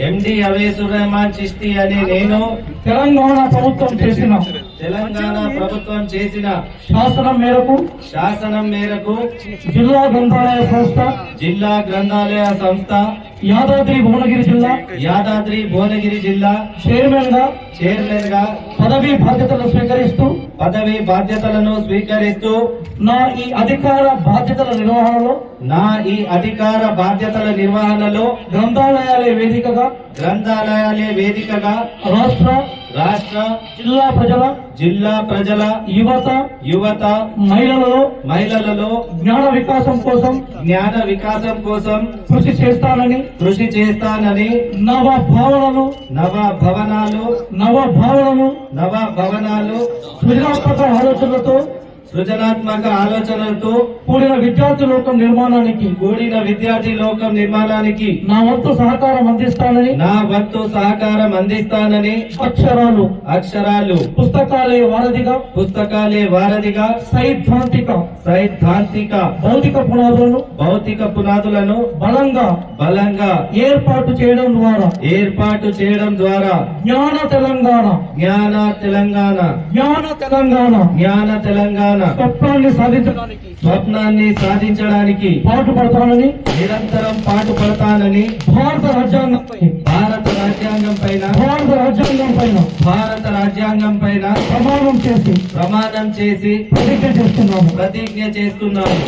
ఎండి అవేసుర్ రెహమాన్ చిష్తి అని నేను తెలంగాణ ప్రభుత్వం చేసిన తెలంగాణ ప్రభుత్వం చేసిన శాసనం మేరకు శాసనం మేరకు జిల్లా గ్రంథాలయ సంస్థ జిల్లా గ్రంథాలయ సంస్థ యాదాద్రి భువనగిరి జిల్లా యాదాద్రి భువనగిరి జిల్లా చైర్మన్గా చైర్మన్గా పదవీ బాధ్యతలు స్వీకరిస్తూ పదవి బాధ్యతలను స్వీకరిస్తూ నా ఈ అధికార బాధ్యతల నిర్వహణలో నా ఈ అధికార బాధ్యతల నిర్వహణలో గ్రంథాలయాలే వేదికగా గ్రంథాలయాలే వేదికగా రాష్ట్ర రాష్ట్ర జిల్లా ప్రజల జిల్లా ప్రజల యువత యువత మహిళలలో మహిళలలో జ్ఞాన వికాసం కోసం జ్ఞాన వికాసం కోసం కృషి చేస్తానని కృషి చేస్తానని నవ భావనలు నవ భవనాలు నవ భావనలు నవ భవనాలు సృజనాత్మక ఆలోచనలతో సృజనాత్మక ఆలోచనలతో కూడిన విద్యార్థి లోకం నిర్మాణానికి కూడిన విద్యార్థి లోకం నిర్మాణానికి నా వంతు సహకారం అందిస్తానని నా వంతు సహకారం అందిస్తానని అక్షరాలు. అక్షరాలు. పుస్తకాలే వారధిగా పుస్తకాలే వారధిగా సైద్ధాంతిక సైద్ధాంతిక భౌతిక పునాదులను భౌతిక పునాదులను బలంగా బలంగా ఏర్పాటు చేయడం ద్వారా ఏర్పాటు చేయడం ద్వారా జ్ఞాన తెలంగాణ జ్ఞాన తెలంగాణ. జ్ఞాన తెలంగాణ. జ్ఞాన తెలంగాణ. స్వప్నాన్ని సాధించడానికి స్వప్నాన్ని సాధించడానికి పాటుపడతానని నిరంతరం పాటుపడతానని భారత రాజ్యాంగంపై భారత రాజ్యాంగం పైన భారత రాజ్యాంగం పైన భారత రాజ్యాంగం పైన ప్రమాణం చేసి ప్రమాణం చేసి ప్రతిజ్ఞ చేస్తున్నాము. ప్రతిజ్ఞ చేస్తున్నాను